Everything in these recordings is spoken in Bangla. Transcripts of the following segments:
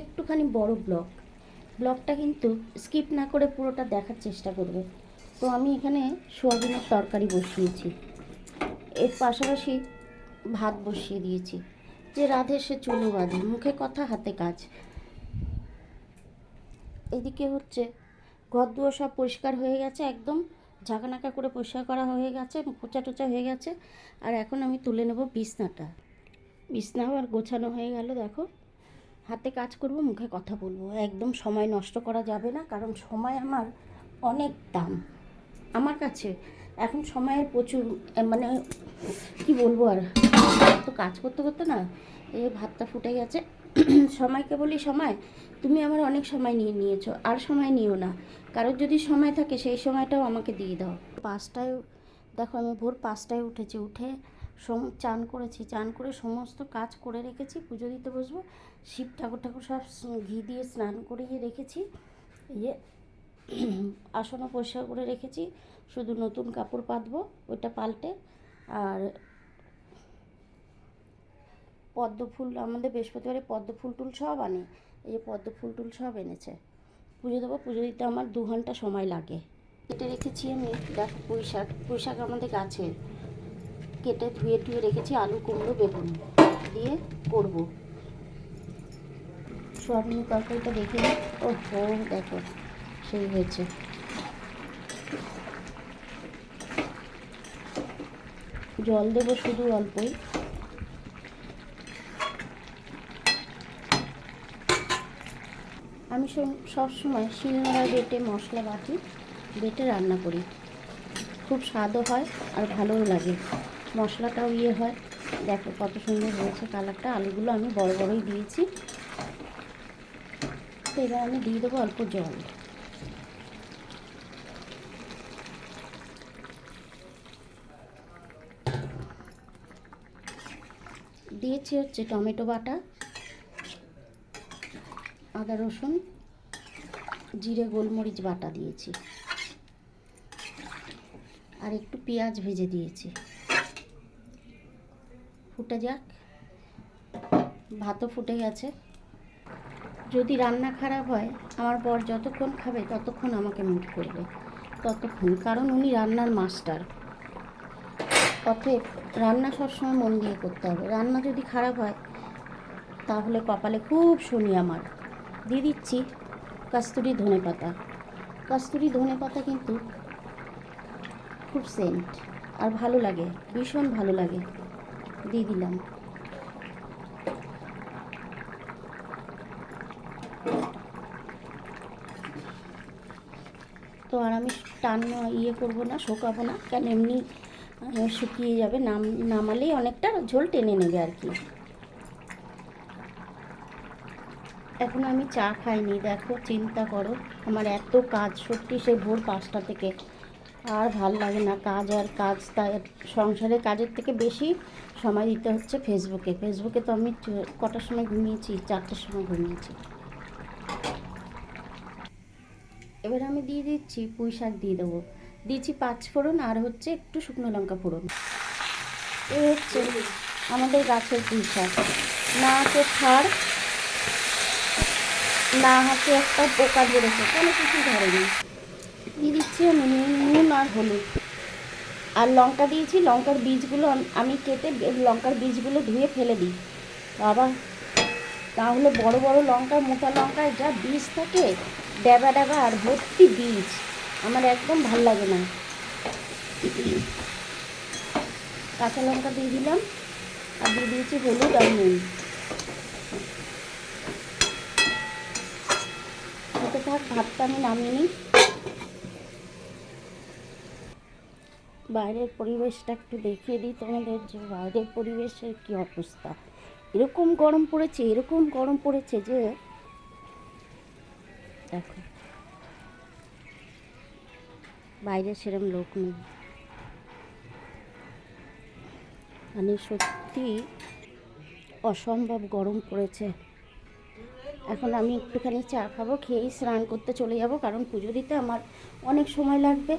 একটুখানি বড় ব্লক। ব্লকটা কিন্তু স্কিপ না করে পুরোটা দেখার চেষ্টা করবে। তো আমি এখানে সোয়াবিনের তরকারি বসিয়েছি। এর পাশাপাশি ভাত বসিয়ে দিয়েছি। যে রাধে সে চুলো বাঁধে, মুখে কথা, হাতে কাজ। এদিকে হচ্ছে ঘর দুয়ার সব পরিষ্কার হয়ে গেছে, একদম ঝাঁকানাকা করে পরিষ্কার করা হয়ে গেছে পোচা টোচা হয়ে গেছে। আর এখন আমি তুলে নেব বিছনাটা। বিছনাও আর গোছানো হয়ে গেল, দেখো। হাতে কাজ করব, মুখে কথা বলব। একদম সময় নষ্ট করা যাবে না, কারণ সময় আমার অনেক দাম। আমার কাছে এখন সময়ের প্রচুর মানে কি বলব আর? তো কাজ করতে করতে না এই ভাতটা ফুটে গেছে। সময়কে বলি সময়। তুমি আমার অনেক সময় নিয়ে নিয়েছো, আর সময় নিও না। কারোর যদি সময় থাকে, সেই সময়টাও আমাকে দিয়ে দাও। পাঁচটায়, দেখো আমি ভোর পাঁচটায় উঠেছি, উঠে চান করেছি, চান করে সমস্ত কাজ করে রেখেছি, পুজো দিতে বসবো। শিব ঠাকুর ঠাকুর সব ঘি দিয়ে স্নান করিয়ে রেখেছি। ইয়ে আসনও পরিষ্কার করে রেখেছি। শুধু নতুন কাপড় পাতবো, ওইটা পাল্টে। আর পদ্ম ফুল, আমাদের বৃহস্পতিবারে পদ্ম ফুল টুল সব আনে। এই যে পদ্ম ফুল টুল সব এনেছে। পুজো দেবো, পুজো দিতে আমার দু ঘণ্টা সময় লাগে। কেটে রেখেছি আমি, দেখো পুঁই শাক আমাদের গাছের। কেটে ধুয়ে ধুয়ে রেখেছি আলু, কুমড়ো, বেগুন দিয়ে করব। সোয়াবিন তরকারিটা দেখে ও হো দেখো, সেই হয়েছে। জল দেবো শুধু অল্পই। আমি সব- সবসময় শিলনোড়া বেটে মশলা বাটি বেটে রান্না করি। খুব স্বাদও হয় আর ভালোও লাগে। মশলাটাও ইয়ে হয়। দেখো কত সুন্দর হয়েছে কালারটা। আলুগুলো আমি বড় বড়ই দিয়েছি। তো এবার আমি দিয়ে দেবো অল্প জল। দিয়েছি হচ্ছে টমেটো বাটা, আদা রসুন, জিরে, গোলমরিচ বাটা দিয়েছি। আর একটু পেঁয়াজ ভেজে দিয়েছি। ফুটে যাক। ভাতও ফুটে গেছে। যদি রান্না খারাপ হয়, আমার বর যতক্ষণ খাবে, ততক্ষণ আমাকে মিট করবে। ততক্ষণ, কারণ উনি রান্নার মাস্টার। অতএব রান্না সবসময় মন দিয়ে করতে হবে। রান্না যদি খারাপ হয়, তাহলে কপালে খুব শুনি আমার। দিয়ে দিচ্ছি কাস্তুরি ধনে পাতা। কাস্তুরি ধনে পাতা কিন্তু খুব সেন্ট আর ভালো লাগে, ভীষণ ভালো লাগে। দিয়ে দিলাম। তো আর আমি টান ইয়ে করব না, শোকাবো না, কেন এমনি শুকিয়ে যাবে, নাম, নামালেই অনেকটা ঝোল টেনে নেবে আর কি। এখন আমি চা খাইনি, দেখো, চিন্তা করো, আমার এত কাজ, সত্যি সে ভোর পাঁচটা থেকে। আর ভালো লাগে না কাজ আর কাজ, তাই সংসারের কাজের থেকে বেশি সময় দিতে হচ্ছে ফেসবুকে ফেসবুকে তো আমি কটার সময় ঘুমিয়েছি? চারটের সময় ঘুমিয়েছি। এবার আমি দিয়ে দিচ্ছি পুঁই শাক দিয়ে দেবো। দিচ্ছি পাঁচ ফোড়ন আর হচ্ছে একটু শুকনো লঙ্কা ফোড়ন। এ হচ্ছে আমাদের গাছের পুঁই শাক। না আছে ছাড় না হাতে একটা পোকা ধরেছে কোনো কিছু ধরেনি। দিয়ে দিচ্ছি আমি আর হলুদ। আর লঙ্কা দিয়েছি, লঙ্কার বীজগুলো আমি কেটে লঙ্কার বীজগুলো ধুয়ে ফেলে দিই। বাবা, তাহলে বড় বড় লঙ্কা, মোটা লঙ্কায় যা বীজ থাকে, ড্যাবা ড্যাবা আর ভর্তি বীজ, আমার একদম ভালো লাগে না। কাঁচা লঙ্কা দিয়ে দিলাম, আর দিয়ে দিয়েছি হলুদ আর নুন। থাক, ভাতটা আমি নামিয়ে নিই। বাইরের পরিবেশটা একটু দেখিয়ে দিই তোমাদের যে বাইরের পরিবেশের কী অবস্থা। এরকম গরম পড়েছে, এরকম গরম পড়েছে যে দেখো। বাইরে সেরকম লোক নেই। মানে সত্যি অসম্ভব গরম পড়েছে। এখন আমি একটুখানি চা খাব, খেয়েই স্নান করতে চলে যাব, কারণ পুজো দিতে আমার অনেক সময় লাগবে।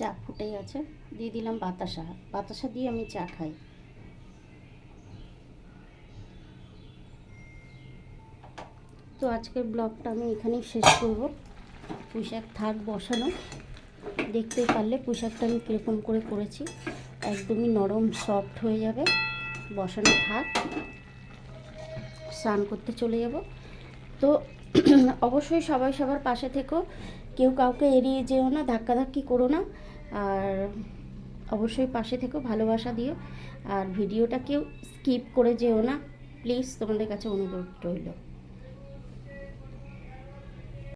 চা ফুটে গেছে দিয়ে দিলাম বাতাসা। বাতাসা দিয়ে আমি চা খাই। তো আজকের ব্লগটা আমি এখানেই শেষ করব। পুঁইশাক থাক বসানো। দেখতে পারলে পুঁইশাকটা আমি কীরকম করে করেছি। একদমই নরম সফট হয়ে যাবে। বসানো থাক। স্নান করতে চলে যাব। তো অবশ্যই সবাই সবার পাশে থেকো। কেউ কাউকে এড়িয়ে যেও না, ধাক্কাধাক্কি করো না। আর অবশ্যই পাশে থেকো, ভালোবাসা দিও। আর ভিডিওটা কেউ স্কিপ করে যেও না। প্লিজ তোমাদের কাছে অনুরোধ রইল।